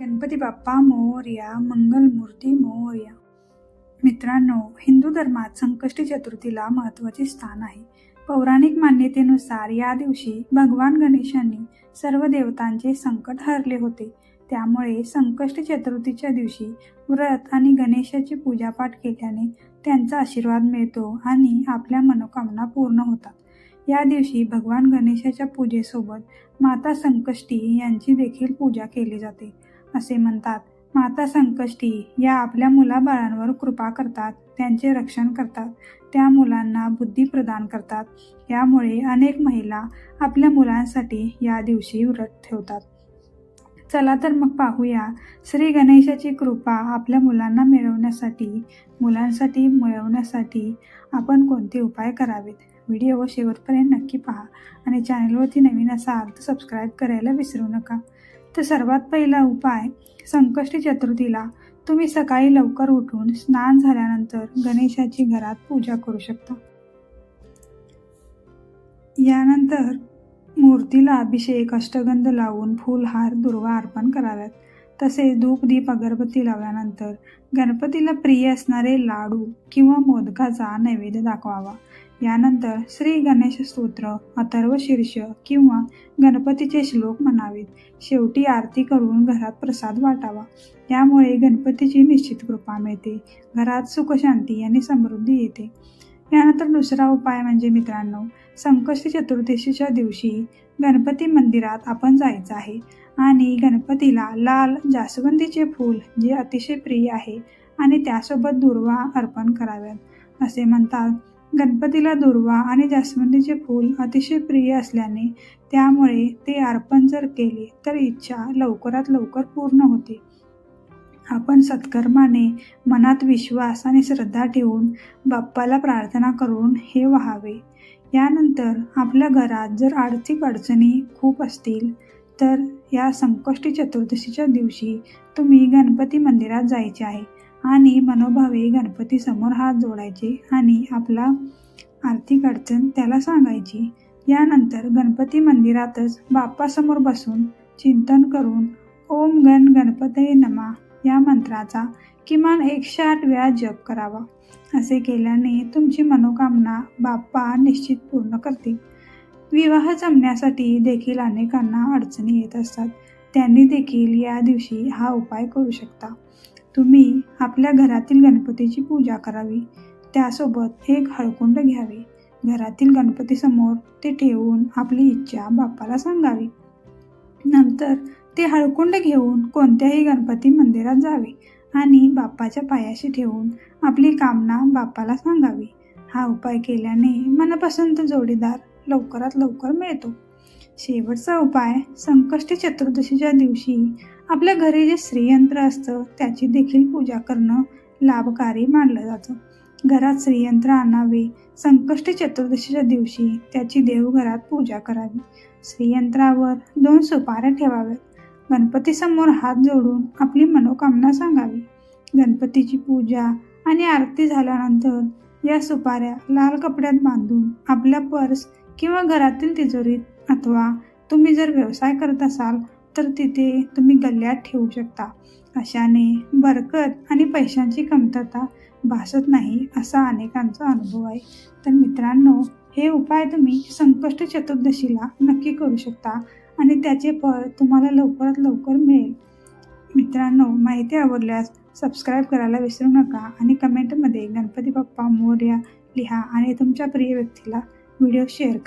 गणपती बाप्पा मोर्या मंगलमूर्ती मोर्या. मित्रांनो हिंदू धर्मात संकष्टी चतुर्थीला महत्त्वाचे स्थान आहे. पौराणिक मान्यतेनुसार या दिवशी भगवान गणेशांनी सर्व देवतांचे संकट हरले होते. त्यामुळे संकष्टी चतुर्थीच्या दिवशी व्रत आणि गणेशाची पूजापाठ केल्याने त्यांचा आशीर्वाद मिळतो आणि आपल्या मनोकामना पूर्ण होतात. या दिवशी भगवान गणेशाच्या पूजेसोबत माता संकष्टी यांची देखील पूजा केली जाते. असे म्हणतात. माता संकष्टी या आपल्या मुलाबाळांवर कृपा करतात त्यांचे रक्षण करतात त्या मुलांना बुद्धी प्रदान करतात. यामुळे अनेक महिला आपल्या मुलांसाठी या दिवशी व्रत ठेवतात. चला तर मग पाहूया श्री गणेशाची कृपा आपल्या मुलांना मिळवण्यासाठी मुलांसाठी मिळवण्यासाठी आपण कोणते उपाय करावेत? व्हिडिओ शेवटपर्यंत नक्की पहा आणि चॅनलवरती नवीन असाल तर सबस्क्राईब करायला विसरू नका. तर सर्वात पहिला उपाय संकष्टी चतुर्थीला तुम्ही सकाळी लवकर उठून स्नान झाल्यानंतर गणेशाची घरात पूजा करू शकता. यानंतर मूर्तीला अभिषेक अष्टगंध लावून फुलहार दुर्वा अर्पण कराव्यात. तसेच धूप दीप अगरबत्ती लावल्यानंतर गणपतीला प्रिय असणारे लाडू किंवा मोदकाचा नैवेद्य दाखवावा. यानंतर श्री गणेश स्तोत्र अथर्व शीर्ष किंवा गणपतीचे श्लोक म्हणावेत. शेवटी आरती करून घरात प्रसाद वाटावा. यामुळे गणपतीची निश्चित कृपा मिळते. घरात सुखशांती आणि समृद्धी येते. यानंतर दुसरा उपाय म्हणजे मित्रांनो संकष्टी चतुर्दशीच्या दिवशी गणपती मंदिरात आपण जायचं आहे आणि गणपतीला लाल जास्वंदीचे फूल जे अतिशय प्रिय आहे आणि त्यासोबत दुर्वा अर्पण कराव्यात. असे म्हणतात गणपतीला दुर्वा आणि जास्वंदीचे फूल अतिशय प्रिय असल्याने त्यामुळे ते अर्पण जर केले तर इच्छा लवकरात लवकर पूर्ण होते. आपण सत्कर्माने मनात विश्वास आणि श्रद्धा ठेवून बाप्पाला प्रार्थना करून हे व्हावे. यानंतर आपल्या घरात जर आर्थिक अडचणी खूप असतील तर या संकष्टी चतुर्दशीच्या दिवशी तुम्ही गणपती मंदिरात जायचे आहे. आणि मनोभावे गणपतीसमोर हात जोडायचे आणि आपला आर्थिक अडचण त्याला सांगायची. यानंतर गणपती मंदिरातच बाप्पासमोर बसून चिंतन करून ओम गण गणपतये नमा या मंत्राचा किमान एकशे आठ वेळा जप करावा. असे केल्याने तुमची मनोकामना बाप्पा निश्चित पूर्ण करतील. विवाह जमण्यासाठी देखील अनेकांना अडचणी येत असतात. त्यांनी देखील या दिवशी हा उपाय करू शकता. तुम्ही आपल्या घरातील गणपतीची पूजा करावी. त्यासोबत एक हळकुंड घ्यावे. घरातील गणपतीसमोर ते ठेवून आपली इच्छा बाप्पाला सांगावी. नंतर ते हळकुंड घेऊन कोणत्याही गणपती मंदिरात जावे आणि बाप्पाच्या पायाशी ठेवून आपली कामना बाप्पाला सांगावी. हा उपाय केल्याने मनपसंत जोडीदार लवकरात लवकर मिळतो. शेवटचा उपाय संकष्टी चतुर्दशीच्या दिवशी आपल्या घरी जे श्रीयंत्र असतं त्याची देखील पूजा करणं लाभकारी मानलं जातं. घरात श्रीयंत्र आणावे संकष्टी चतुर्दशीच्या दिवशी त्याची देवघरात पूजा करावी. श्रीयंत्रावर दोन सुपाऱ्या ठेवाव्यात. गणपतीसमोर हात जोडून आपली मनोकामना सांगावी. गणपतीची पूजा आणि आरती झाल्यानंतर या सुपाऱ्या लाल कपड्यात बांधून आपल्या पर्स किंवा घरातील तिजोरीत अथवा तुम्ही जर व्यवसाय करत असाल तर तिथे तुम्ही गल्ल्यात ठेवू शकता. अशाने बरकत आणि पैशांची कमतरता भासत नाही असा अनेकांचा अनुभव आहे. तर मित्रांनो हे उपाय तुम्ही संकष्ट चतुर्दशीला नक्की करू शकता आणि त्याचे फळ तुम्हाला लवकरात लवकर मिळेल. मित्रांनो माहिती आवडल्यास सबस्क्राईब करायला विसरू नका आणि कमेंटमध्ये गणपती बाप्पा मोर्या लिहा आणि तुमच्या प्रिय व्यक्तीला व्हिडिओ शेअर करा.